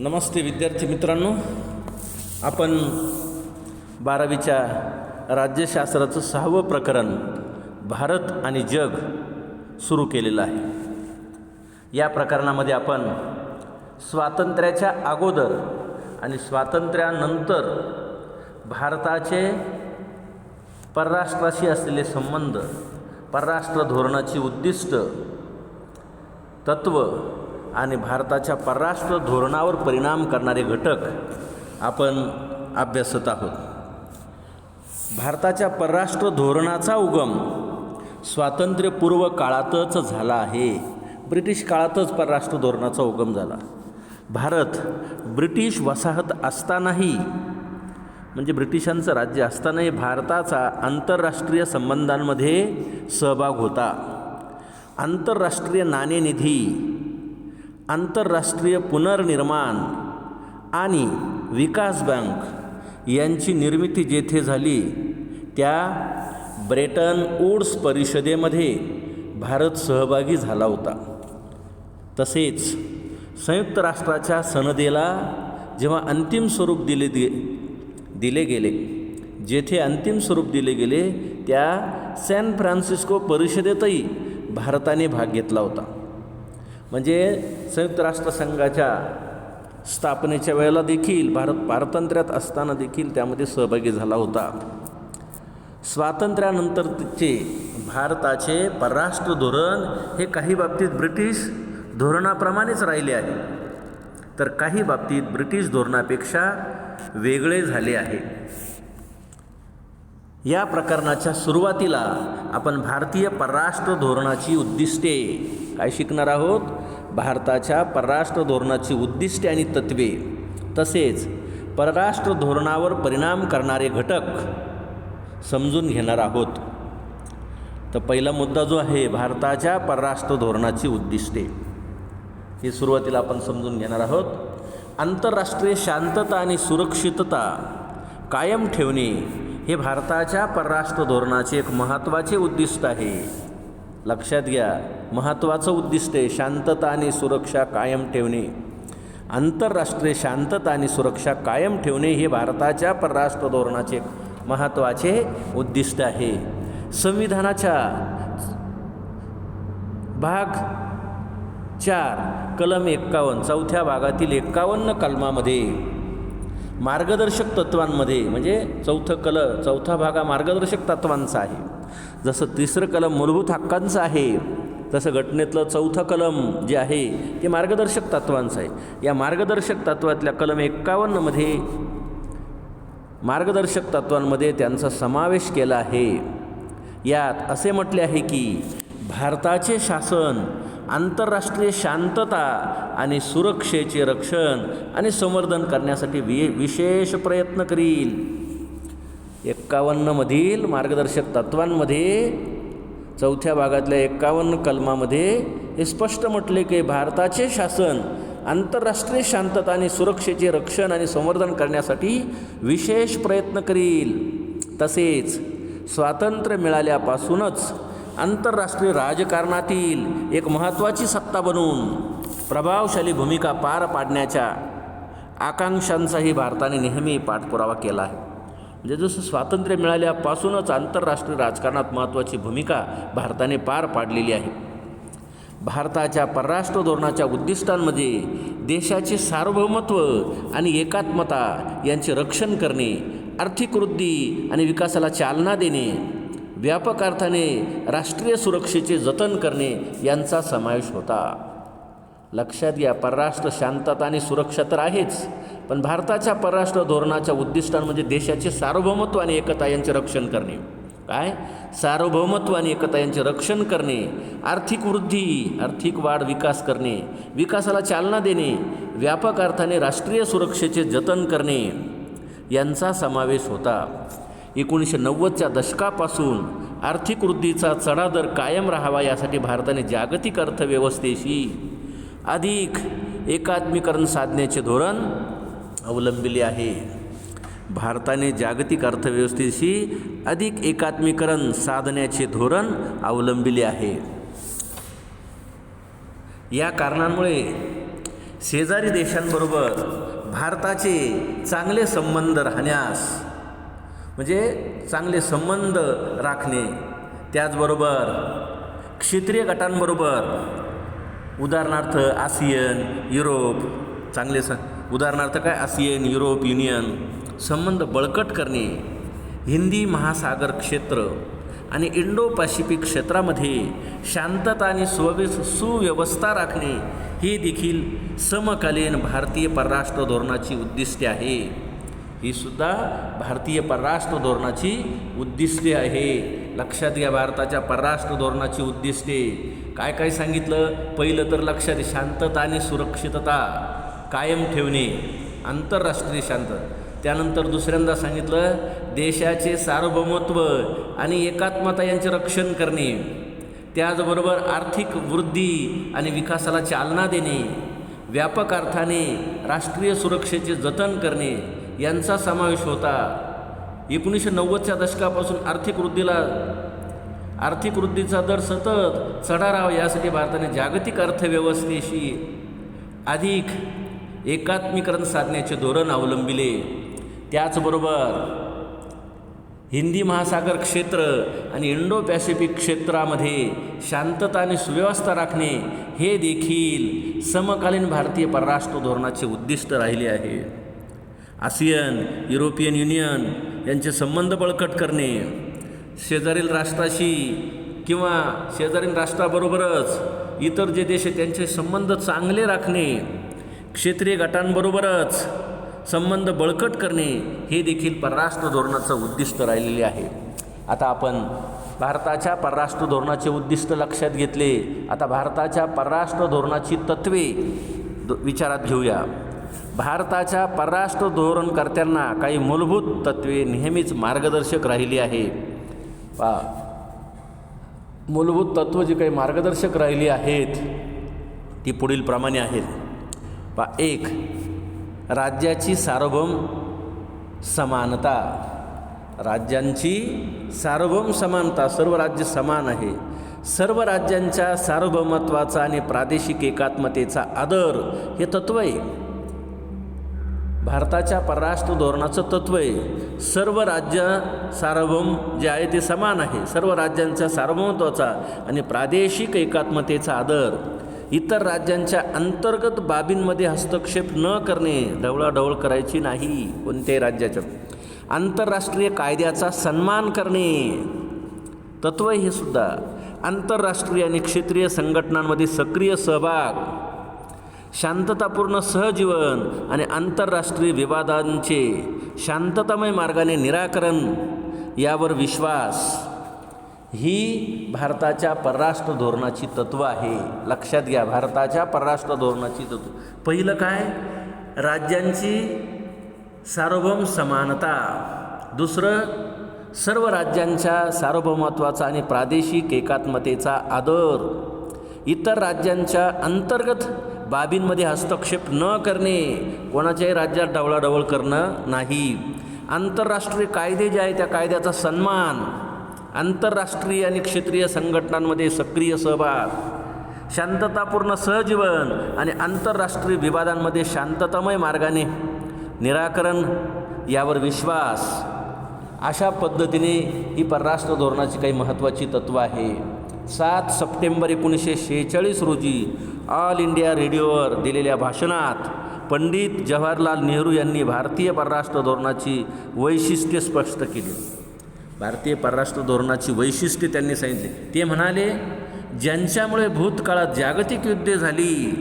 नमस्ते विद्यार्थी मित्रांनो. आपण बारावीच्या राज्यशास्त्राचं सहावं प्रकरण भारत आणि जग सुरू केलेलं आहे. या प्रकरणामध्ये आपण स्वातंत्र्याच्या अगोदर आणि स्वातंत्र्यानंतर भारताचे परराष्ट्राशी असलेले संबंध परराष्ट्र धोरणाची उद्दिष्ट तत्व आणि भारताच्या परराष्ट्र धोरणावर परिणाम करणारे घटक आपण अभ्यासत आहोत. भारताच्या परराष्ट्र धोरणाचा उगम स्वातंत्र्यपूर्व काळातच झाला आहे. ब्रिटिश काळातच परराष्ट्र धोरणाचा उगम झाला. भारत ब्रिटिश वसाहत असतानाही म्हणजे ब्रिटिशांचं राज्य असतानाही भारताचा आंतरराष्ट्रीय संबंधांमध्ये सहभाग होता. आंतरराष्ट्रीय नाणेनिधी आंतरराष्ट्रीय पुनर्निर्माण आणि विकास बँक यांची निर्मिती जेथे झाली त्या ब्रेटन वूड्स परिषदेमध्ये भारत सहभागी झाला होता. तसेच संयुक्त राष्ट्राच्या सनदेला जेव्हा अंतिम स्वरूप दिले दि दिले गेले जेथे अंतिम स्वरूप दिले गेले त्या सॅन फ्रान्सिस्को परिषदेतही भारताने भाग घेतला होता. म्हणजे संयुक्त राष्ट्रसंघाच्या स्थापनेच्या वेळेला देखील भारत पारतंत्र्यात असताना देखील त्यामध्ये सहभागी झाला होता. स्वातंत्र्यानंतरचे भारताचे परराष्ट्र धोरण हे काही बाबतीत ब्रिटिश धोरणाप्रमाणेच राहिले आहे. तर काही बाबतीत ब्रिटिश धोरणापेक्षा वेगळे झाले आहे. या प्रकरणाच्या सुरुवातीला आपण भारतीय परराष्ट्र धोरणाची उद्दिष्टे काय शिकणार आहोत? भारताच्या परराष्ट्र धोरणाची उद्दिष्टे आणि तत्वे तसेच परराष्ट्र धोरणावर परिणाम करणारे घटक समजून घेणार आहोत. तर पहिला मुद्दा जो आहे भारताच्या परराष्ट्र धोरणाची उद्दिष्टे. ही सुरुवातीला आपण समजून घेणार आहोत. आंतरराष्ट्रीय शांतता आणि सुरक्षितता कायम ठेवणे हे भारताच्या परराष्ट्र धोरणाचे एक महत्त्वाचे उद्दिष्ट आहे. लक्षात घ्या महत्त्वाचं उद्दिष्ट आहे शांतता आणि सुरक्षा कायम ठेवणे. आंतरराष्ट्रीय शांतता आणि सुरक्षा कायम ठेवणे हे भारताच्या परराष्ट्र धोरणाचे महत्त्वाचे उद्दिष्ट आहे. संविधानाच्या भाग चार कलम एक्कावन्न चौथ्या भागातील एक्कावन्न कलमामध्ये मार्गदर्शक तत्वांमध्ये म्हणजे चौथं कल चौथा भाग हा मार्गदर्शक तत्वांचा आहे. जसं तिसरं कलम मूलभूत हक्कांचं आहे तसं घटनेतलं चौथं कलम जे आहे ते मार्गदर्शक तत्वांचं आहे. या मार्गदर्शक तत्वातल्या कलम एक्कावन्नमध्ये मार्गदर्शक तत्वांमध्ये त्यांचा समावेश केला आहे. यात असे म्हटले आहे की भारताचे शासन आंतरराष्ट्रीय शांतता आणि सुरक्षेचे रक्षण आणि संवर्धन करण्यासाठी वि विशेष प्रयत्न करील. एक्कावन्नमधील मार्गदर्शक तत्वांमध्ये चौथ्या भागातल्या एक्कावन्न कलमामध्ये हे स्पष्ट म्हटले की भारताचे शासन आंतरराष्ट्रीय शांतता आणि सुरक्षेचे रक्षण आणि संवर्धन करण्यासाठी विशेष प्रयत्न करील. तसेच स्वातंत्र्य मिळाल्यापासूनच आंतरराष्ट्रीय राजकारणातील एक महत्त्वाची सत्ता बनून प्रभावशाली भूमिका पार पाडण्याच्या आकांक्षांचाही भारताने नेहमी पाठपुरावा केला आहे. म्हणजे जसं स्वातंत्र्य मिळाल्यापासूनच आंतरराष्ट्रीय राजकारणात महत्त्वाची भूमिका भारताने पार पाडलेली आहे. भारताच्या परराष्ट्र धोरणाच्या उद्दिष्टांमध्ये देशाचे सार्वभौमत्व आणि एकात्मता यांचे रक्षण करणे आर्थिक वृद्धी आणि विकासाला चालना देणे व्यापक अर्थाने राष्ट्रीय सुरक्षेचे जतन करणे यांचा समावेश होता. लक्षात घ्या परराष्ट्र शांतता आणि सुरक्षा तर आहेच पण भारताच्या परराष्ट्र धोरणाच्या उद्दिष्टांमध्ये देशाचे सार्वभौमत्व आणि एकता यांचे रक्षण करणे. काय? सार्वभौमत्व आणि एकता यांचे रक्षण करणे आर्थिक वृद्धी आर्थिक वाढ विकास करणे विकासाला चालना देणे व्यापक अर्थाने राष्ट्रीय सुरक्षेचे जतन करणे यांचा समावेश होता. एकोणीसशे नव्वदच्या दशकापासून आर्थिक वृद्धीचा चढादर कायम राहावा यासाठी भारताने जागतिक अर्थव्यवस्थेशी अधिक एकात्मीकरण साधण्याचे धोरण अवलंबिले आहे. भारताने जागतिक अर्थव्यवस्थेशी अधिक एकात्मीकरण साधण्याचे धोरण अवलंबिले आहे. या कारणांमुळे शेजारी देशांबरोबर भारताचे चांगले संबंध राहण्यास म्हणजे चांगले संबंध राखणे त्याचबरोबर क्षेत्रीय गटांबरोबर उदाहरणार्थ आसियन युरोप चांगले स उदाहरणार्थ काय? आसियन युरोप युनियन संबंध बळकट करणे. हिंदी महासागर क्षेत्र आणि इंडो पॅसिफिक क्षेत्रामध्ये शांतता आणि सुव्य सुव्यवस्था राखणे ही देखील समकालीन भारतीय परराष्ट्र धोरणाची उद्दिष्टे आहे. ही सुद्धा भारतीय परराष्ट्र धोरणाची उद्दिष्टे आहे. लक्षात घ्या भारताच्या परराष्ट्र धोरणाची उद्दिष्टे. काय काय सांगितलं? पहिलं तर लक्षात शांतता आणि सुरक्षितता कायम ठेवणे आंतरराष्ट्रीय शांत. त्यानंतर दुसऱ्यांदा सांगितलं देशाचे सार्वभौमत्व आणि एकात्मता यांचे रक्षण करणे. त्याचबरोबर आर्थिक वृद्धी आणि विकासाला चालना देणे. व्यापक अर्थाने राष्ट्रीय सुरक्षेचे जतन करणे. यांचा समावेश होता. एकोणीसशे नव्वदच्या दशकापासून आर्थिक वृद्धीला आर्थिक वृद्धीचा दर सतत चढा राहावा यासाठी भारताने जागतिक अर्थव्यवस्थेशी अधिक एकात्मीकरण साधण्याचे धोरण अवलंबिले. त्याचबरोबर हिंदी महासागर क्षेत्र आणि इंडो पॅसिफिक क्षेत्रामध्ये शांतता आणि सुव्यवस्था राखणे हे देखील समकालीन भारतीय परराष्ट्र धोरणाचे उद्दिष्ट राहिले आहे. आसियन युरोपियन युनियन यांचे संबंध बळकट करणे शेजारील राष्ट्राशी किंवा शेजारील राष्ट्राबरोबरच इतर जे देश आहेत त्यांचे संबंध चांगले राखणे क्षेत्रीय गटांबरोबरच संबंध बळकट करणे हे देखील परराष्ट्र धोरणाचं उद्दिष्ट राहिलेले आहे. आता आपण भारताच्या परराष्ट्र धोरणाचे उद्दिष्ट लक्षात घेतले. आता भारताच्या परराष्ट्र धोरणाची तत्वे द- विचारात घेऊया. भारताच्या परराष्ट्र धोरणकर्त्यांना काही मूलभूत तत्वे नेहमीच मार्गदर्शक राहिली आहे. पहा. मूलभूत तत्व जी काही मार्गदर्शक राहिली आहेत ती पुढीलप्रमाणे आहेत. पा एक राज्याची सार्वभौम समानता. राज्यांची सार्वभौम समानता सर्व राज्य समान आहे. सर्व राज्यांच्या सार्वभौमत्वाचा आणि प्रादेशिक एकात्मतेचा आदर हे तत्व आहे. भारताच्या परराष्ट्र धोरणाचं तत्व आहे. सर्व राज्य सार्वभौम जे आहे ते समान आहे. सर्व राज्यांच्या सार्वभौमत्वाचा आणि प्रादेशिक एकात्मतेचा आदर. इतर राज्यांच्या अंतर्गत बाबींमध्ये हस्तक्षेप न करणे ढवळाढवळ करायची नाही कोणत्याही राज्याच्या. आंतरराष्ट्रीय कायद्याचा सन्मान करणे तत्व हे सुद्धा. आंतरराष्ट्रीय आणि क्षेत्रीय संघटनांमध्ये सक्रिय सहभाग शांततापूर्ण सहजीवन आणि आंतरराष्ट्रीय विवादांचे शांततामय मार्गाने निराकरण यावर विश्वास ही भारताच्या परराष्ट्र धोरणाची तत्त्व आहे. लक्षात घ्या भारताच्या परराष्ट्र धोरणाची तत्व. पहिलं काय? राज्यांची सार्वभौम समानता. दुसरं सर्व राज्यांच्या सार्वभौमत्वाचा आणि प्रादेशिक एकात्मतेचा आदर. इतर राज्यांच्या अंतर्गत बाबींमध्ये हस्तक्षेप न करणे कोणाच्याही राज्यात ढवळाढवळ करणं नाही. आंतरराष्ट्रीय कायदे जे आहे त्या कायद्याचा सन्मान आंतरराष्ट्रीय आणि क्षेत्रीय संघटनांमध्ये सक्रिय सहभाग शांततापूर्ण सहजीवन आणि आंतरराष्ट्रीय विवादांमध्ये शांततामय मार्गाने निराकरण यावर विश्वास. अशा पद्धतीने ही परराष्ट्र धोरणाची काही महत्त्वाची तत्त्व आहे सात सप्टेंबर एकोणीसशे शेहेचाळीस रोजी ऑल इंडिया रेडिओवर दिलेल्या भाषणात पंडित जवाहरलाल नेहरू यांनी भारतीय परराष्ट्र धोरणाची वैशिष्ट्ये स्पष्ट केली. भारतीय परराष्ट्र धोरणाची वैशिष्ट्ये त्यांनी सांगितली. ते म्हणाले ज्यांच्यामुळे भूतकाळात जागतिक युद्धे झाली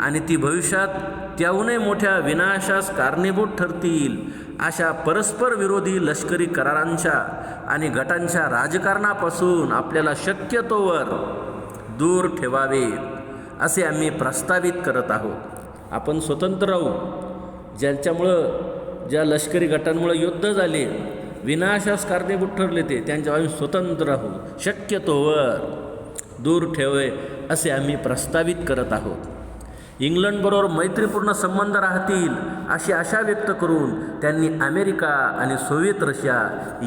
आणि ती भविष्यात त्याहूनही मोठ्या विनाशास कारणीभूत ठरतील अशा परस्पर विरोधी लष्करी करारांच्या आणि गटांच्या राजकारणापासून आपल्याला शक्यतोवर दूर ठेवावे असे आम्ही प्रस्तावित करत आहोत. आपण स्वतंत्र राहू. ज्यांच्यामुळं ज्या लष्करी गटांमुळं युद्ध झाले विनाशास कारणीभूत ठरले ते त्यांच्या आम्ही स्वतंत्र राहू. शक्यतोवर दूर ठेवे असे आम्ही प्रस्तावित करत आहोत. इंग्लंडबरोबर मैत्रीपूर्ण संबंध राहतील अशी आशा व्यक्त करून त्यांनी अमेरिका आणि सोव्हिएत रशिया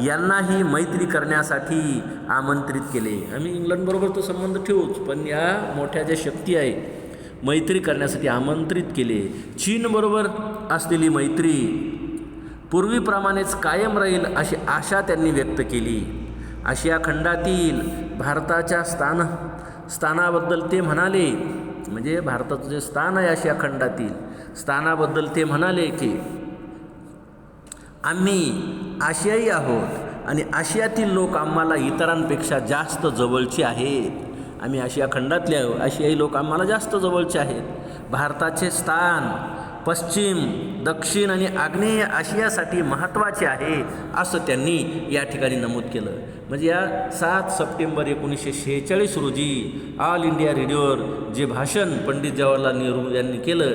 यांनाही मैत्री करण्यासाठी आमंत्रित केले. आम्ही इंग्लंडबरोबर तो संबंध ठेवूच पण या मोठ्या ज्या शक्ती आहे मैत्री करण्यासाठी आमंत्रित केले. चीनबरोबर असलेली मैत्री पूर्वीप्रमाणेच कायम राहील अशी आशा त्यांनी व्यक्त केली. आशिया खंडातील भारताच्या स्थान स्थानाबद्दल ते म्हणाले म्हणजे भारताचं जे स्थान आहे आशिया खंडातील स्थानाबद्दल ते म्हणाले की आम्ही आशियाई आहोत आणि आशियातील लोक आम्हाला इतरांपेक्षा जास्त जवळचे आहेत. आम्ही आशिया खंडातले आहोत. आशियाई लोक आम्हाला जास्त जवळचे आहेत. भारताचे स्थान पश्चिम दक्षिण आणि आग्नेय आशियासाठी महत्त्वाचे आहे असं त्यांनी या ठिकाणी नमूद केलं. म्हणजे या सात सप्टेंबर एकोणीसशे शेहेचाळीस रोजी ऑल इंडिया रेडिओवर जे भाषण पंडित जवाहरलाल नेहरू यांनी केलं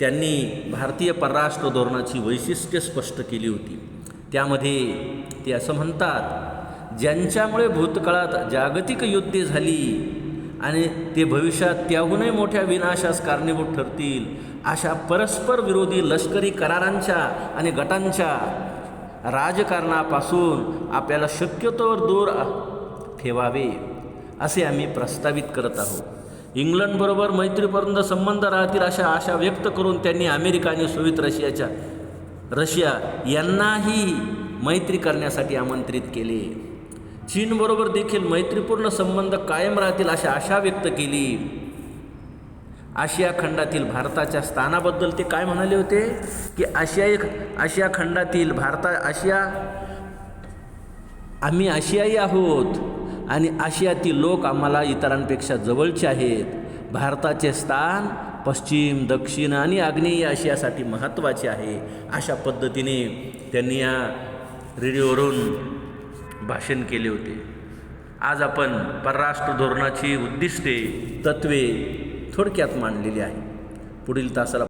त्यांनी भारतीय परराष्ट्र धोरणाची वैशिष्ट्ये स्पष्ट केली होती. त्यामध्ये ते असं म्हणतात ज्यांच्यामुळे भूतकाळात जागतिक युद्धे झाली आणि ते भविष्यात त्याहूनही मोठ्या विनाशास कारणीभूत ठरतील. अशा परस्पर विरोधी लष्करी करारांच्या आणि गटांच्या राजकारणापासून आपल्याला शक्यतोवर दूर ठेवावे असे आम्ही प्रस्तावित करत आहोत. इंग्लंडबरोबर मैत्रीपर्यंत संबंध राहतील अशा आशा व्यक्त करून त्यांनी अमेरिका आणि सोवियत रशियाच्या रशिया यांनाही मैत्री करण्यासाठी आमंत्रित केले. चीनबरोबर देखील मैत्रीपूर्ण संबंध कायम राहतील अशी आशा व्यक्त केली. आशिया खंडातील भारताच्या स्थानाबद्दल ते काय म्हणाले होते? की आशियाई आशिया खंडातील भारता आशिया आम्ही आशियाई आहोत आणि आशियातील लोक आम्हाला इतरांपेक्षा जवळचे आहेत. भारताचे स्थान पश्चिम दक्षिण आणि आग्नेय आशियासाठी महत्त्वाचे आहे. अशा पद्धतीने त्यांनी या रेडिओवरून भाषण केले होते. आज आपण परराष्ट्र धोरणाची उद्दिष्टे तत्वे थोडक्यात मांडलेली आहे पुढील तासाला